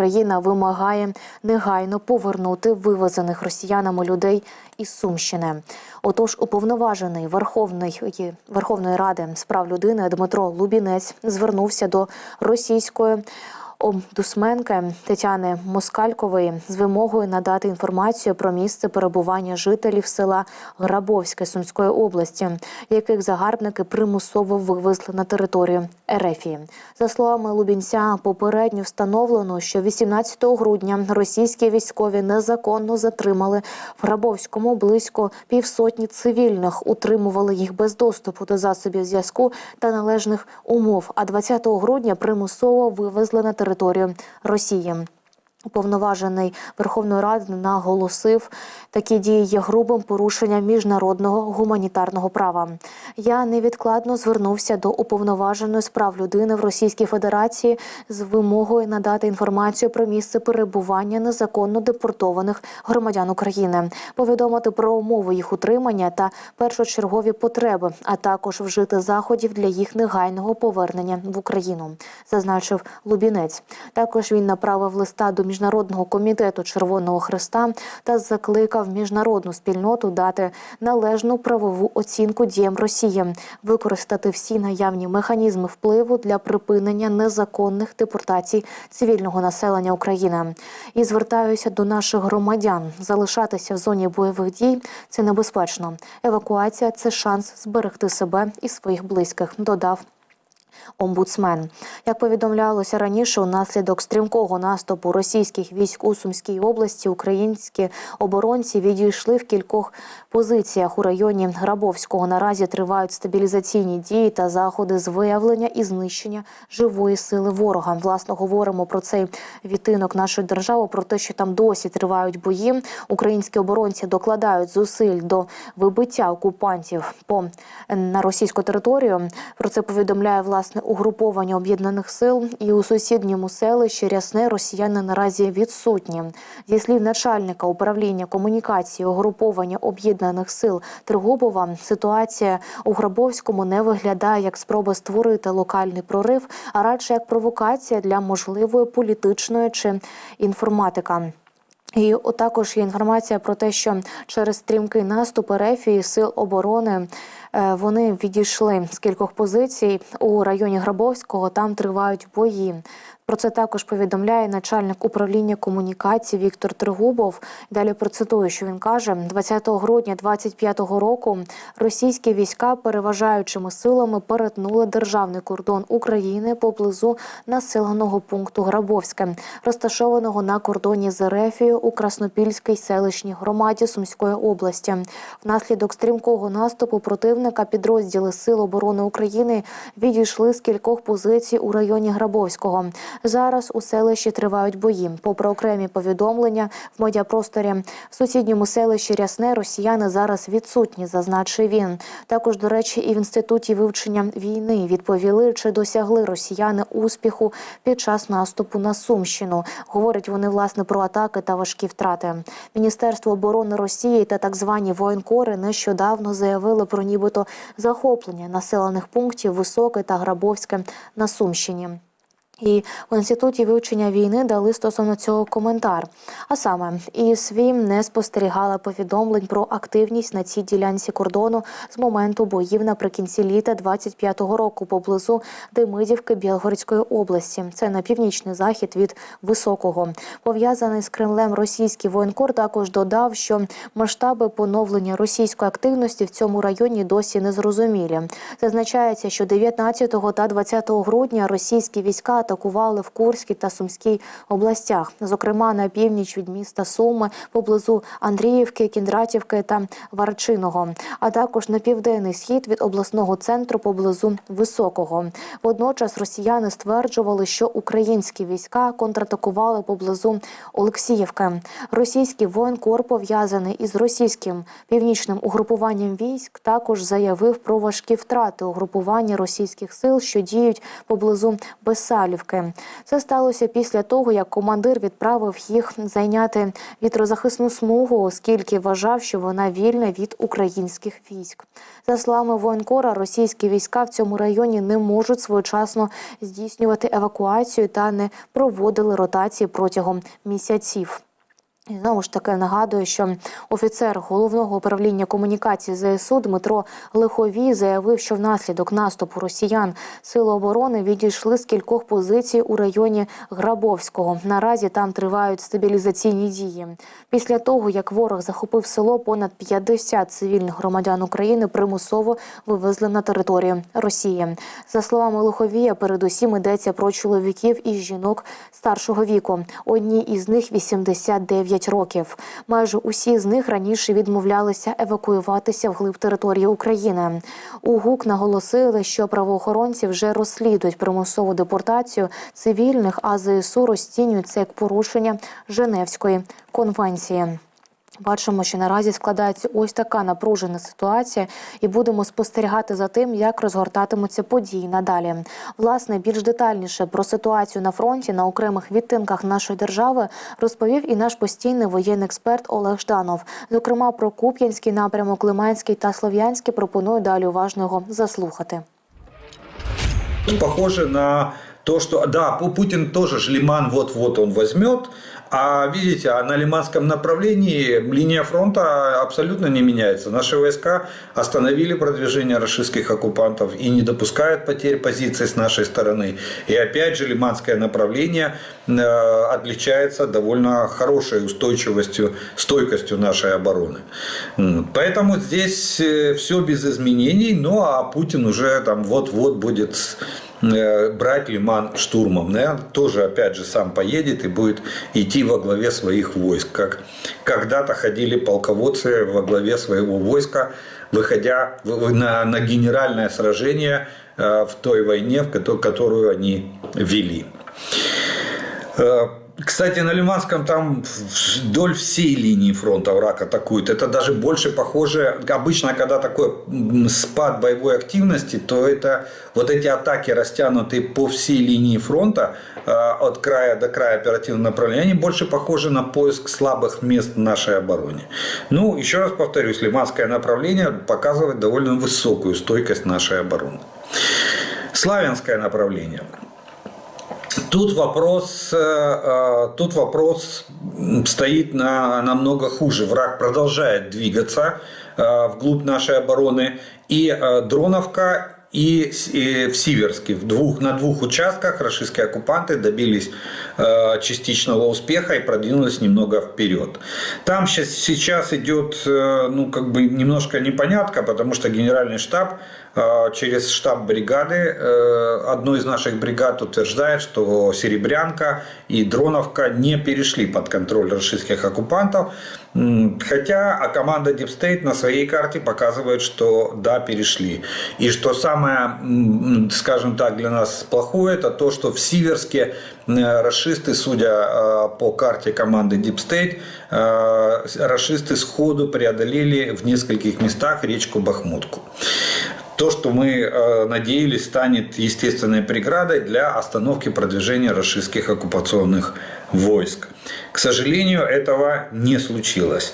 Україна вимагає негайно повернути вивезених росіянами людей із Сумщини. Отож, уповноважений Верховної Верховної Ради з прав людини Дмитро Лубінець звернувся до російської. Омбудсменки Тетяни Москалькової з вимогою надати інформацію про місце перебування жителів села Грабовське Сумської області, яких загарбники примусово вивезли на територію Ерефії. За словами Лубінця, попередньо встановлено, що 18 грудня російські військові незаконно затримали в Грабовському близько півсотні цивільних, утримували їх без доступу до засобів зв'язку та належних умов. А 20 грудня примусово вивезли на територію Росії. Уповноважений Верховної Ради наголосив, такі дії є грубим порушенням міжнародного гуманітарного права. Я невідкладно звернувся до уповноваженої з прав людини в Російській Федерації з вимогою надати інформацію про місце перебування незаконно депортованих громадян України, повідомити про умови їх утримання та першочергові потреби, а також вжити заходів для їх негайного повернення в Україну, зазначив Лубінець. Також він направив листа до міжнародного комітету Червоного Христа та закликав міжнародну спільноту дати належну правову оцінку діям Росії, використати всі наявні механізми впливу для припинення незаконних депортацій цивільного населення України. І звертаюся до наших громадян залишатися в зоні бойових дій це небезпечно. Евакуація це шанс зберегти себе і своїх близьких. Додав омбудсмен. Як повідомлялося раніше, унаслідок стрімкого наступу російських військ у Сумській області українські оборонці відійшли в кількох позиціях у районі Грабовського. Наразі тривають стабілізаційні дії та заходи з виявлення і знищення живої сили ворога. Власно говоримо про цей відтинок нашої держави, про те, що там досі тривають бої. Українські оборонці докладають зусиль до вибиття окупантів по на російську територію. Про це повідомляє власне угруповання об'єднаних сил. І у сусідньому селищі Рясне росіяни наразі відсутні. Зі слів начальника управління комунікації угруповання об'єднаних сил Тригубова, ситуація у Грабовському не виглядає як спроба створити локальний прорив, а радше як провокація для можливої політичної чи інформатика. І також є інформація про те, що через стрімкий наступ РФ і сил оборони вони відійшли з кількох позицій у районі Грабовського. Там тривають бої. Про це також повідомляє начальник управління комунікації Віктор Тригубов. Далі процитую, що він каже: 20 грудня 25-го року російські війська переважаючими силами перетнули державний кордон України поблизу населеного пункту Грабовське, розташованого на кордоні з Ерефією у Краснопільській селищній громаді Сумської області. Внаслідок стрімкого наступу противника підрозділи Сил оборони України відійшли з кількох позицій у районі Грабовського. Зараз у селищі тривають бої. Попри окремі повідомлення в медіапросторі в сусідньому селищі Рясне росіяни зараз відсутні, зазначив він. Також, до речі, і в інституті вивчення війни відповіли, чи досягли росіяни успіху під час наступу на Сумщину. Говорять вони власне про атаки та важкі втрати. Міністерство оборони Росії та так звані воєнкори нещодавно заявили про нібито захоплення населених пунктів Високе та Грабовське на Сумщині. І в інституті вивчення війни дали стосовно цього коментар. А саме ІСВІ не спостерігала повідомлень про активність на цій ділянці кордону з моменту боїв наприкінці літа 25-го року поблизу Демидівки Білгородської області. Це на північний захід від високого. Пов'язаний з Кремлем російський воєнкор також додав, що масштаби поновлення російської активності в цьому районі досі не зрозумілі. Зазначається, що 19 та 20 грудня російські війська атакували в Курській та Сумській областях, зокрема на північ від міста Суми, поблизу Андріївки, Кіндратівки та Варчиного, а також на південний схід від обласного центру поблизу Високого. Водночас росіяни стверджували, що українські війська контратакували поблизу Олексіївки. Російський воєнкор, пов'язаний із російським північним угрупуванням військ, також заявив про важкі втрати угрупування російських сил, що діють поблизу Бесалів. Авдіївки. Це сталося після того, як командир відправив їх зайняти вітрозахисну смугу, оскільки вважав, що вона вільна від українських військ. За словами воєнкора, російські війська в цьому районі не можуть своєчасно здійснювати евакуацію та не проводили ротації протягом місяців. І знову ж таки нагадую, що офіцер головного управління комунікації ЗСУ Дмитро Лиховій заявив, що внаслідок наступу росіян сили оборони відійшли з кількох позицій у районі Грабовського. Наразі там тривають стабілізаційні дії. Після того, як ворог захопив село, понад 50 цивільних громадян України примусово вивезли на територію Росії. За словами Лиховія, передусім йдеться про чоловіків і жінок старшого віку. Одній із них 89 років. Майже усі з них раніше відмовлялися евакуюватися вглиб території України. У ГУК наголосили, що правоохоронці вже розслідують примусову депортацію цивільних, а ЗСУ розцінюють це як порушення Женевської конвенції. Бачимо, що наразі складається ось така напружена ситуація, і будемо спостерігати за тим, як розгортатимуться події надалі. Власне, більш детальніше про ситуацію на фронті на окремих відтинках нашої держави розповів і наш постійний воєнний експерт Олег Жданов. Зокрема, про Куп'янський напрямок, Лиманський та Слов'янський пропоную далі уважно його заслухати. Похоже на то, что да, Пу- Путин тоже ж Лиман вот-вот он возьмет, а видите, а на Лиманском направлении линия фронта абсолютно не меняется. Наши войска остановили продвижение российских оккупантов и не допускают потерь позиций с нашей стороны. И опять же Лиманское направление э, отличается довольно хорошей устойчивостью, стойкостью нашей обороны. Поэтому здесь все без изменений, ну а Путин уже там вот-вот будет э, брать Лиман штурмом. Наверное, тоже опять же сам поедет и будет идти во главе своих войск. Как когда-то ходили полководцы во главе своего войска, выходя на, на генеральное сражение э, в той войне, в кото- которую они вели. Э, Кстати, на Лиманском там вдоль всей линии фронта враг атакует. Это даже больше похоже... Обычно, когда такой спад боевой активности, то это вот эти атаки, растянутые по всей линии фронта, э, от края до края оперативного направления, они больше похожи на поиск слабых мест в нашей обороне. Ну, еще раз повторюсь, Лиманское направление показывает довольно высокую стойкость нашей обороны. Славянское направление. Тут вопрос, э, э, тут вопрос стоит на, намного хуже. Враг продолжает двигаться э, вглубь нашей обороны. И Дроновка, и, в Сиверске. В двух, на двух участках российские оккупанты добились э, частичного успеха и продвинулись немного вперед. Там сейчас, сейчас идет э, ну, как бы немножко непонятка, потому что генеральный штаб э, через штаб бригады э, одной из наших бригад утверждает, что Серебрянка и Дроновка не перешли под контроль российских оккупантов. Хотя а команда Deep State на своей карте показывает, что да, перешли. И что самое, скажем так, для нас плохое, это то, что в Сиверске э, расисты, судя э, по карте команды Deep State, э, расисты сходу преодолели в нескольких местах речку Бахмутку. То, что мы надеялись, станет естественной преградой для остановки продвижения российских оккупационных войск. К сожалению, этого не случилось.